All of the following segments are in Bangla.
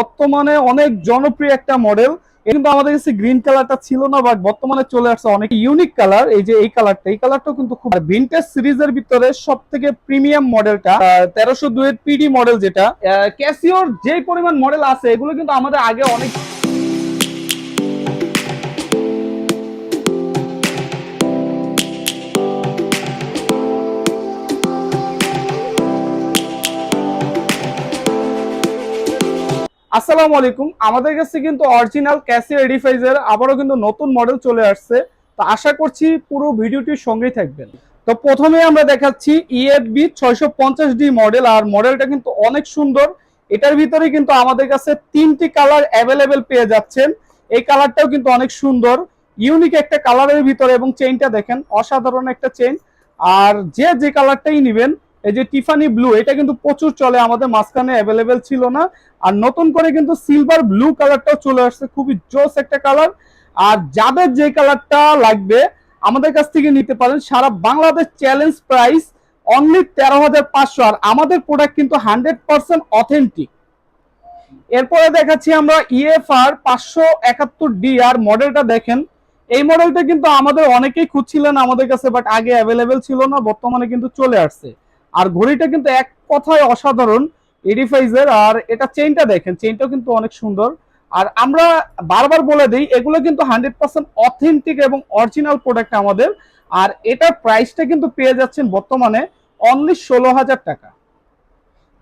বর্তমানে অনেক জনপ্রিয় একটা মডেল কিন্তু আমাদের কাছে গ্রিন কালারটা ছিল না বাট বর্তমানে চলে আসছে অনেক ইউনিক কালার এই যে এই কালারটা এই কালারটা কিন্তু খুব ভিনটেজ সিরিজের ভিতরে সব থেকে প্রিমিয়াম মডেলটা তেরোশো দুয়ের পিডি মডেল যেটা ক্যাসিওর যে পরিমাণ মডেল আছে, এগুলো কিন্তু আমাদের আগে অনেক আসসালামু আলাইকুম। আমাদের কাছে কিন্তু অরিজিনাল ক্যাসিও এডিফাইজের আবারও কিন্তু নতুন মডেল চলে আসছে। তো আশা করছি পুরো ভিডিওটির সঙ্গেই থাকবেন। তো প্রথমে আমরা দেখাচ্ছি E ইএফবি ছয়শো পঞ্চাশ ডি মডেল আর মডেলটা কিন্তু অনেক সুন্দর। এটার ভিতরে কিন্তু আমাদের কাছে তিনটি কালার অ্যাভেলেবেল পেয়ে যাচ্ছেন। এই কালারটাও কিন্তু অনেক সুন্দর। ইউনিক একটা কালারের ভিতরে এবং চেইনটা দেখেন, অসাধারণ একটা চেইন আর যে যে কালারটাই নেবেন এই যে টিফানি ব্লু এটা কিন্তু প্রচুর চলে, আমাদের মাঝখানে অ্যাভেলেবেল ছিল না। আর নতুন করে কিন্তু সিলভার ব্লু কালারটাও চলে আসছে, খুবই জোস একটা কালার আর যাদের যে কালারটা লাগবে, আমাদের কাছ থেকে নিতে পারেন। সারা বাংলাদেশ চ্যালেঞ্জ প্রাইস অনলি তেরো হাজার পাঁচশো। আর আমাদের প্রোডাক্ট কিন্তু হান্ড্রেড পার্সেন্ট অথেন্টিক এরপরে দেখাচ্ছি আমরা E ইএফআর পাঁচশো একাত্তর ডি আর মডেলটা দেখেন, এই মডেলটা কিন্তু আমাদের অনেকেই খুঁজছিলেন আমাদের কাছে বাট আগে অ্যাভেলেবেল ছিল না, বর্তমানে কিন্তু চলে আসছে। আর ঘড়িটা কিন্তু এক কথায় অসাধারণ এডিফাইজের আর এটা চেইনটা দেখেন চেইনটাও কিন্তু অনেক সুন্দর। আর আমরা বারবার বলে দিই, এগুলো কিন্তু হান্ড্রেড পার্সেন্ট অথেন্টিক এবং অরিজিনাল প্রোডাক্ট আমাদের। আর এটার প্রাইসটা কিন্তু পেয়ে যাচ্ছেন বর্তমানে অনলি ষোলো হাজার টাকা।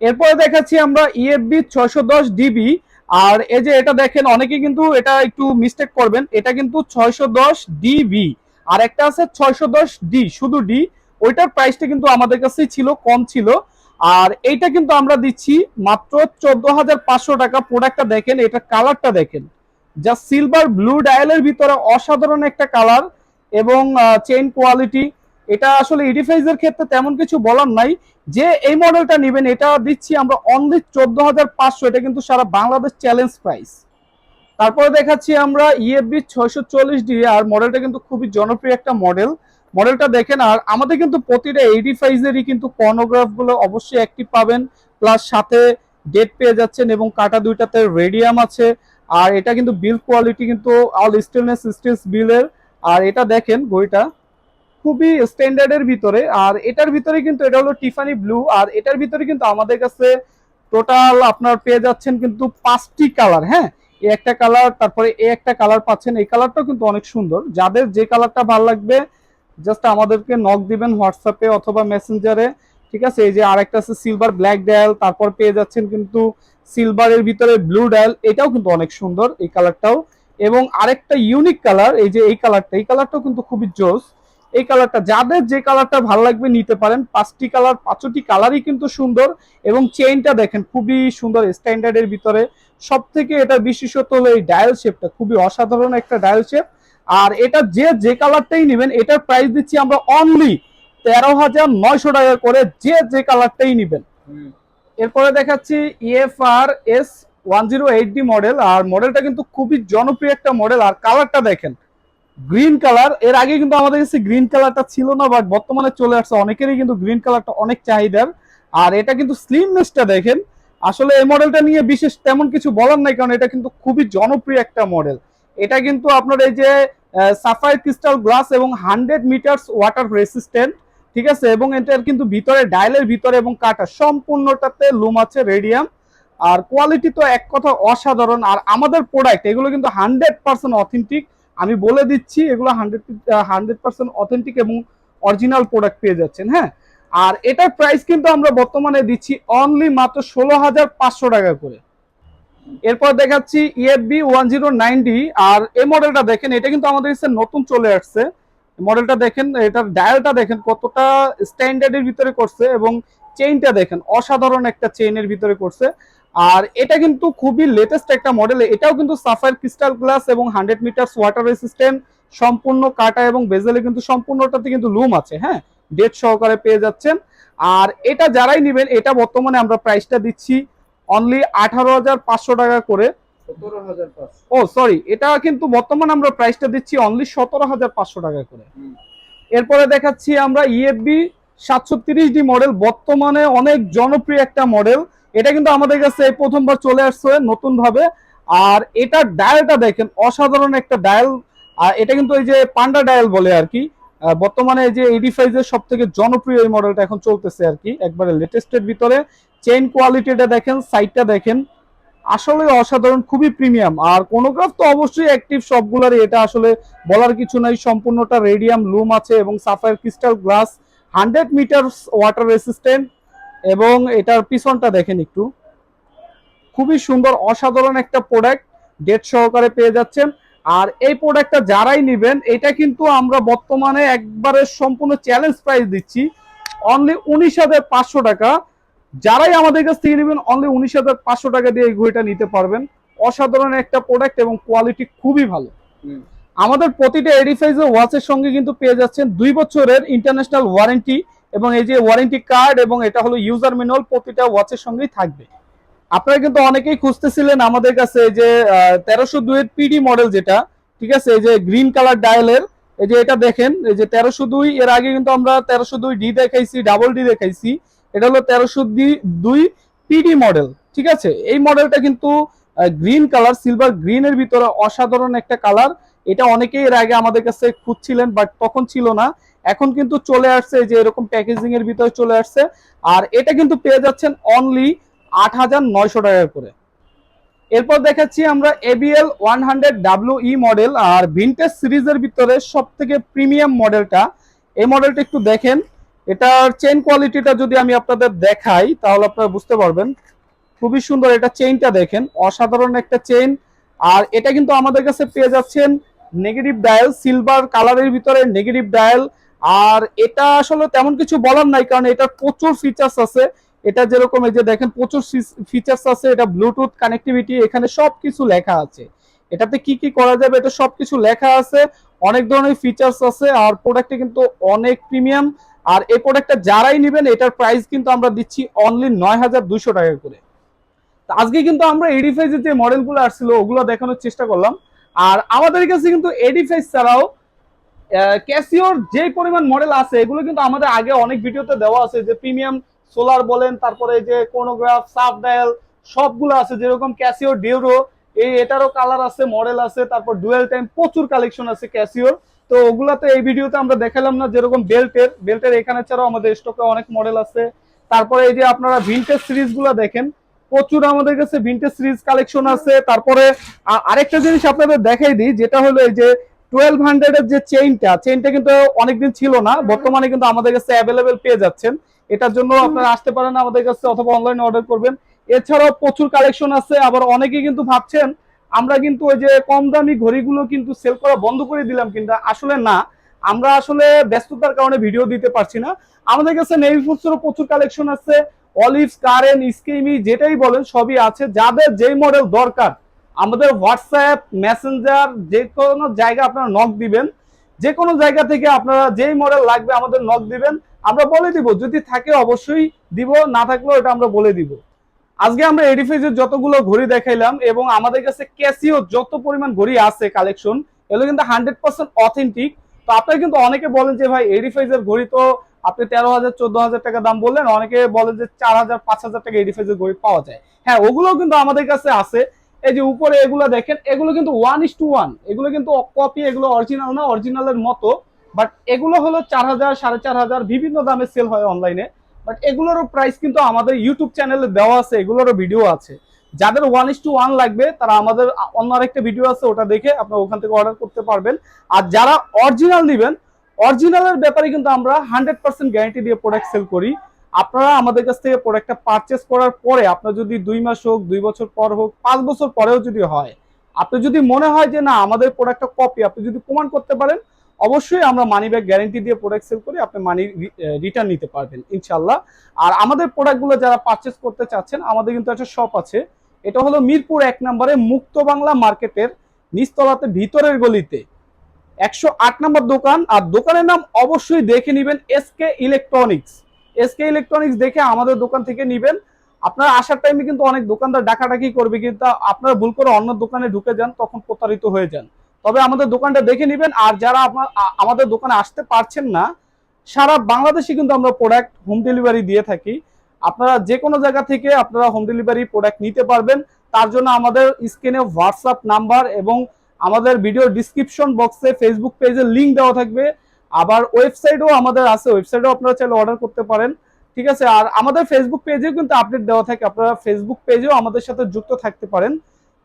এরপরে দেখাচ্ছি আমরা E ইএফবি ছয়শো দশ ডিবি আর এই যে এটা দেখেন অনেকে কিন্তু এটা একটু মিস্টেক করবেন, এটা কিন্তু ছয়শো দশ ডিবি আর একটা আছে ছয়শো দশ ডি শুধু ডি ওইটার প্রাইসটা কিন্তু আমাদের কাছেই ছিল, কম ছিল। আর এইটা কিন্তু আমরা দিচ্ছি মাত্র চোদ্দ হাজার পাঁচশো টাকা। প্রোডাক্টটা দেখেন, এটা কালারটা দেখেন। যা সিলভার ব্লু ডায়ালের ভিতরে অসাধারণ একটা কালার এবং চেইন কোয়ালিটি এটা আসলে ইডিফাইজের ক্ষেত্রে তেমন কিছু বলার নাই। যে এই মডেলটা নেবেন, এটা দিচ্ছি আমরা অনলি চোদ্দ হাজার পাঁচশো। এটা কিন্তু সারা বাংলাদেশ চ্যালেঞ্জ প্রাইস তারপরে দেখাচ্ছি আমরা E ইএফবি ছয়শো চল্লিশ ডি আর মডেলটা কিন্তু খুবই জনপ্রিয় একটা মডেল মডেলটা দেখেন, আর আমাদের কিন্তু প্রতিটা এইটি ফাইজেরই কিন্তু কর্নোগ্রাফগুলো অবশ্যই অ্যাক্টিভ পাবেন প্লাস সাথে ডেট পেয়ে যাচ্ছেন এবং কাটা দুইটাতে রেডিয়াম আছে, আর এটা কিন্তু বিল কোয়ালিটি কিন্তু অল স্টেনলেস স্টিলস বিলের আর এটা দেখেন বইটা, খুবই স্ট্যান্ডার্ডের ভিতরে, আর এটার ভিতরে কিন্তু এটা হলো টিফানি ব্লু আর এটার ভিতরে কিন্তু আমাদের কাছে টোটাল আপনার পেয়ে যাচ্ছেন কিন্তু পাঁচটি কালার হ্যাঁ? এই একটা কালার তারপরে এই একটা কালার পাচ্ছেন, এই কালারটাও কিন্তু অনেক সুন্দর, যাদের যে কালারটা ভালো লাগবে জাস্ট আমাদেরকে নক দিবেন হোয়াটসঅ্যাপে অথবা মেসেঞ্জারে ঠিক আছে? এই যে আরেকটা আছে সিলভার ব্ল্যাক ডায়াল তারপর পেয়ে যাচ্ছেন কিন্তু সিলভারের ভিতরে ব্লু ডায়াল এটাও কিন্তু অনেক সুন্দর এই কালারটাও এবং আরেকটা ইউনিক কালার এই যে এই কালারটা এই কালারটাও কিন্তু খুবই জোস। এই কালারটা যাদের যে কালারটা ভালো লাগবে নিতে পারেন, পাঁচটি কালার পাঁচটি কালারই কিন্তু সুন্দর। এবং চেইনটা দেখেন, খুবই সুন্দর স্ট্যান্ডার্ডের ভিতরে। সব থেকে এটা বিশেষত হলো এই ডায়াল শেপটা খুবই অসাধারণ একটা ডায়াল শেপ আর এটা যে যে কালারটাই নেবেন এটার প্রাইস দিচ্ছি আমরা অনলি তেরো হাজার নয়শো টাকা করে যে যে কালারটাই নেবেন। এরপরে দেখাচ্ছি EFR S one zero eight D model আর মডেলটা কিন্তু খুবই জনপ্রিয় একটা মডেল আর কালারটা দেখেন গ্রিন কালারের আগে কিন্তু আমাদের কাছে গ্রিন কালারটা ছিল না বাট বর্তমানে চলে আসছে। অনেকেরই কিন্তু গ্রিন কালারটা অনেক চাহিদার আর এটা কিন্তু স্লিমনেসটা দেখেন। আসলে এই মডেলটা নিয়ে বিশেষ তেমন কিছু বলার নাই কারণ এটা কিন্তু খুবই জনপ্রিয় একটা মডেল এটা কিন্তু আপনার এই যে সাফায়ার ক্রিস্টাল গ্লাস এবং হান্ড্রেড মিটার্স ওয়াটার রেসিস্ট্যান্ট, ঠিক আছে? এবং এটার কিন্তু ভিতরে ডায়ালের ভিতরে এবং কাটা সম্পূর্ণটাতে লুম আছে, রেডিয়াম। আর কোয়ালিটি তো এক কথা অসাধারণ। আর আমাদের প্রোডাক্ট, এগুলো কিন্তু হান্ড্রেড পার্সেন্ট অথেন্টিক। আমি বলে দিচ্ছি, এগুলো হান্ড্রেড হান্ড্রেড পার্সেন্ট অথেন্টিক এবং অরিজিনাল প্রোডাক্ট পেয়ে যাচ্ছেন হ্যাঁ? আর এটার প্রাইস কিন্তু আমরা বর্তমানে দিচ্ছি অনলি মাত্র ষোলো হাজার পাঁচশো টাকা করে। এরপর দেখাচ্ছি ইএফবি ওয়ান জিরো আর এই মডেলটা দেখেন, এটা কিন্তু আমাদের কাছে নতুন চলে আসছে। মডেলটা দেখেন, এটার ডায়ালটা দেখেন, কতটা স্ট্যান্ডার্ডের ভিতরে করছে এবং চেইনটা দেখেন, অসাধারণ একটা চেইনের ভিতরে করছে। আর এটা কিন্তু খুবই লেটেস্ট একটা মডেল এটাও কিন্তু সাফায়ার ক্রিস্টাল গ্লাস এবং হান্ড্রেড মিটার ওয়াটার রেসিস্ট্যান্ট সম্পূর্ণ কাটা এবং বেজেলে কিন্তু সম্পূর্ণটাতে কিন্তু লুম আছে হ্যাঁ? ডেট সহকারে পেয়ে যাচ্ছেন। আর এটা যারাই নেবেন, এটা বর্তমানে আমরা প্রাইসটা দিচ্ছি অনলি আঠারো হাজার পাঁচশো টাকা করে। ও সরি এটা কিন্তু বর্তমানে আমরা প্রাইসটা দিচ্ছি অনলি সতেরো হাজার পাঁচশো টাকা করে। এরপরে দেখাচ্ছি আমরা ইএফবি সাতশো তিরিশ ডি মডেল বর্তমানে অনেক জনপ্রিয় একটা মডেল এটা কিন্তু আমাদের কাছে প্রথমবার চলে আসছে নতুন ভাবে আর এটার ডায়ালটা দেখেন অসাধারণ একটা ডায়াল আর এটা কিন্তু এই যে পান্ডা ডায়াল বলে আর কি। বর্তমানে যে এইডি ফাইভের সব থেকে জনপ্রিয় এই মডেলটা এখন চলতেছে আর কি, একবারে লেটেস্টের ভিতরে। চেইন কোয়ালিটিটা দেখেন সাইডটা দেখেন, আসলে অসাধারণ, খুবই প্রিমিয়াম আর কোনোগ্রাফ তো অবশ্যই অ্যাক্টিভ সবগুলোরই। এটা আসলে বলার কিছু নাই, সম্পূর্ণটা রেডিয়াম লুম আছে এবং sapphire crystal glass hundred metre water resistant এবং এটার পিছনটা দেখেন একটু। খুবই সুন্দর, অসাধারণ একটা প্রোডাক্ট ডেট সহকারে পেয়ে যাচ্ছেন। আর এই প্রোডাক্টটা যারাই নেবেন এটা কিন্তু আমরা বর্তমানে একবারে সম্পূর্ণ চ্যালেঞ্জ প্রাইস দিচ্ছি। অনলি উনিশ হাজার পাঁচশো টাকা। যারাই আমাদের কাছ থেকে নেবেন অনলি উনিশ হাজার পাঁচশো টাকা দিয়ে এই ঘড়িটা নিতে পারবেন। অসাধারণ একটা প্রোডাক্ট এবং কোয়ালিটি খুবই ভালো। আমাদের প্রতিটা এডিফাইজ ওয়াচের সঙ্গে কিন্তু পেয়ে যাচ্ছেন দুই বছরের ইন্টারন্যাশনাল ওয়ারেন্টি এবং এই যে ওয়ারেন্টি কার্ড এবং এটা হলো ইউজার ম্যানুয়াল প্রতিটা ওয়াচের সঙ্গেই থাকবে। আপনারা কিন্তু অনেকেই খুঁজতেছিলেন আমাদের কাছে যে তেরোশো দুইয়ের পিডি মডেল যেটা, ঠিক আছে? এই যে গ্রিন কালার ডায়ালের এই যে এটা দেখেন, এই যে তেরোশো দুই, এর আগে কিন্তু আমরা তেরোশো দুই ডি দেখাইছি ডাবল ডি দেখাইছি, এটা হলো তেরোশো দুই পিডি মডেল ঠিক আছে? এই মডেলটা কিন্তু গ্রিন কালার সিলভার গ্রিনের ভিতরে অসাধারণ একটা কালার এটা অনেকেই এর আগে আমাদের কাছে খুঁজছিলেন বাট তখন ছিল না। এখন কিন্তু চলে আসছে যে এরকম প্যাকেজিং এর ভিতরে চলে আসছে, আর এটা কিন্তু পেয়ে যাচ্ছেন অনলি আট হাজার নয়শো টাকা করে। এরপর দেখাচ্ছি আমরা ABL one hundred W E model আর ভিনটেজ সিরিজের ভিতরে সব থেকে প্রিমিয়াম মডেলটা এই মডেলটা একটু দেখেন। এটার চেন কোয়ালিটিটা যদি আমি আপনাদের দেখাই, তাহলে আপনারা বুঝতে পারবেন। খুবই সুন্দর এটা চেইনটা দেখেন, অসাধারণ একটা চেইন আর এটা কিন্তু আমাদের কাছে পেয়ে যাচ্ছেন নেগেটিভ ডায়াল সিলভার কালারের ভিতরে নেগেটিভ ডায়াল আর এটা আসলে তেমন কিছু বলার নাই, কারণ এটার প্রচুর ফিচার্স আছে। এটা যেরকম এই যে দেখেন প্রচুর ফিচার্স আছে, এটা ব্লুটুথ কানেক্টিভিটি এখানে সবকিছু লেখা আছে। এটাতে কি কি করা যাবে, এটা সবকিছু লেখা আছে, অনেক ধরনের ফিচার্স আছে, আর প্রোডাক্টটা কিন্তু অনেক প্রিমিয়াম আর এই প্রোডাক্টটা যারাই নেবেন, এটার প্রাইস কিন্তু আমরা দিচ্ছি অনলি নয় হাজার দুইশো টাকা করে। আজকে কিন্তু আমরা এডিফাইজের যে মডেলগুলো আসছিল, ওগুলো দেখানোর চেষ্টা করলাম। আর আমাদের কাছে কিন্তু এডিফাইজ ছাড়াও ক্যাসিওর যে পরিমাণ মডেল আছে, এগুলো কিন্তু আমাদের আগে অনেক ভিডিওতে দেওয়া আছে যে প্রিমিয়াম সোলার বলেন, তারপরে যে কোনোগ্রাফ সাব ডায়াল সবগুলো আছে, যেরকম ক্যাসিওর ডিউরো, এই এটারও কালার আছে মডেল আছে, তারপর ডুয়েল টাইম প্রচুর কালেকশন আছে ক্যাসিওর। তো ওগুলাতে এই ভিডিওতে আমরা দেখালাম না যেরকম বেল্টের। বেল্টের এখানে ছাড়াও আমাদের স্টকে অনেক মডেল আছে। তারপরে এই যে আপনারা ভিনটেজ সিরিজগুলা দেখেন, প্রচুর আমাদের কাছে ভিনটেজ সিরিজ কালেকশন আছে। তারপরে আরেকটা জিনিস আপনাদের দেখাই দিই, যেটা হলো এই যে টুয়েলভ হান্ড্রেডের যে চেইনটা চেইনটা কিন্তু অনেকদিন ছিল না বর্তমানে কিন্তু আমাদের কাছে অ্যাভেলেবেল পেয়ে যাচ্ছেন। এটার জন্য আপনারা আসতে পারেন আমাদের কাছে অথবা অনলাইনে অর্ডার করবেন। এছাড়াও প্রচুর কালেকশন আছে আবার অনেকেই কিন্তু ভাবছেন আমরা কিন্তু ওই যে কম দামি ঘড়িগুলো কিন্তু সেল করা বন্ধ করে দিলাম কিন্তু আসলে না। আমরা আসলে ব্যস্ততার কারণে ভিডিও দিতে পারছি না। আমাদের কাছে নেভি ফুডসেরও প্রচুর কালেকশন আছে অলিভস কারেন স্কিমি যেটাই বলেন সবই আছে। যাদের যেই মডেল দরকার আমাদের হোয়াটসঅ্যাপ মেসেঞ্জার যে কোনো জায়গা আপনারা নক দিবেন। যে কোনো জায়গা থেকে আপনারা যেই মডেল লাগবে আমাদের নক দিবেন। আমরা বলে দিব, যদি থাকে অবশ্যই দিব, না থাকলেও এটা আমরা বলে দিব। আজকে আমরা এডিফাইজের যতগুলো ঘড়ি দেখাইলাম এবং আমাদের কাছে ক্যাসিও যত পরিমাণ ঘড়ি আছে কালেকশন এগুলো কিন্তু হান্ড্রেড পার্সেন্ট অথেন্টিক তো আপনারা কিন্তু অনেকে বলেন যে, ভাই এডিফাইজের ঘড়ি তো আপনি তেরো হাজার, চোদ্দ হাজার টাকা দাম বললেন। অনেকে বলেন যে, চার হাজার, পাঁচ হাজার টাকা এডিফাইজের ঘড়ি পাওয়া যায়। হ্যাঁ ওগুলো কিন্তু আমাদের কাছে আছে। এই যে উপরে এগুলো দেখেন, এগুলো কিন্তু ওয়ান ইস টু ওয়ান এগুলো কিন্তু কপি এগুলো অরিজিনাল না অরিজিনালের মতো। বাট এগুলো হলো চার হাজার, সাড়ে চার হাজার, বিভিন্ন দামে সেল হয় অনলাইনে বাট এগুলোরও প্রাইস কিন্তু আমাদের ইউটিউব চ্যানেলে দেওয়া আছে, এগুলোরও ভিডিও আছে। যাদের ওয়ান ইস টু ওয়ান লাগবে, তারা আমাদের অন্য আরেকটা ভিডিও আছে, ওটা দেখে আপনারা ওখান থেকে অর্ডার করতে পারবেন। আর যারা অরিজিনাল নেবেন অরিজিনালের ব্যাপারে কিন্তু আমরা হান্ড্রেড পার্সেন্ট গ্যারান্টি দিয়ে প্রোডাক্ট সেল করি। আপনারা আমাদের কাছ থেকে প্রোডাক্টটা পারচেস করার পরে আপনার যদি দুই মাস হোক, দুই বছর পর হোক, পাঁচ বছর পরেও যদি হয় আপনি যদি মনে হয় যে না, আমাদের প্রোডাক্টটা কপি আপনি যদি প্রমাণ করতে পারেন, অবশ্যই আমরা মানি ব্যাগ গ্যারান্টি দিয়ে প্রোডাক্ট সেল করি আপনি মানি রিটার্ন নিতে পারবেন ইনশাল্লাহ আর আমাদের প্রোডাক্টগুলো যারা পারচেস করতে চাচ্ছেন, আমাদের কিন্তু একটা শপ আছে। এটা হলো মিরপুর এক নম্বরে মুক্ত বাংলা মার্কেটের নিচতলাতে ভিতরের গলিতে। একশো আট নম্বর দোকান, আর দোকানের নাম অবশ্যই দেখে নেবেন এসকে ইলেকট্রনিক্স। এসকে ইলেকট্রনিক্স দেখে আমাদের দোকান থেকে নেবেন। আপনারা আসার টাইমে কিন্তু অনেক দোকানদার ডাকাডাকি করবে, কিন্তু আপনারা ভুল করে অন্য দোকানে ঢুকে যান, তখন প্রতারিত হয়ে যান। তবে আমাদের দোকানটা দেখে নেবেন, আর যারা আপনার আমাদের দোকানে আসতে পারছেন না, সারা বাংলাদেশে কিন্তু আমরা প্রোডাক্ট হোম ডেলিভারি দিয়ে থাকি। আপনারা যে কোনো জায়গা থেকে আপনারা হোম ডেলিভারি প্রোডাক্ট নিতে পারবেন। তার জন্য আমাদের স্ক্রিনে হোয়াটসঅ্যাপ নাম্বার এবং আমাদের ভিডিও ডিসক্রিপশন বক্সে ফেসবুক পেজের লিংক দেওয়া থাকবে। আবার ওয়েবসাইটও আমাদের আছে, ওয়েবসাইটও আপনারা চাইলে অর্ডার করতে পারেন, ঠিক আছে? আর আমাদের ফেসবুক পেজেও কিন্তু আপডেট দেওয়া থাকে, আপনারা ফেসবুক পেজেও আমাদের সাথে যুক্ত থাকতে পারেন।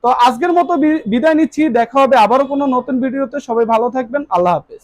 তো আজকের মতো বিদায় নিচ্ছি, দেখা হবে আবারও কোনো নতুন ভিডিওতে, সবাই ভালো থাকবেন, আল্লাহ হাফেজ।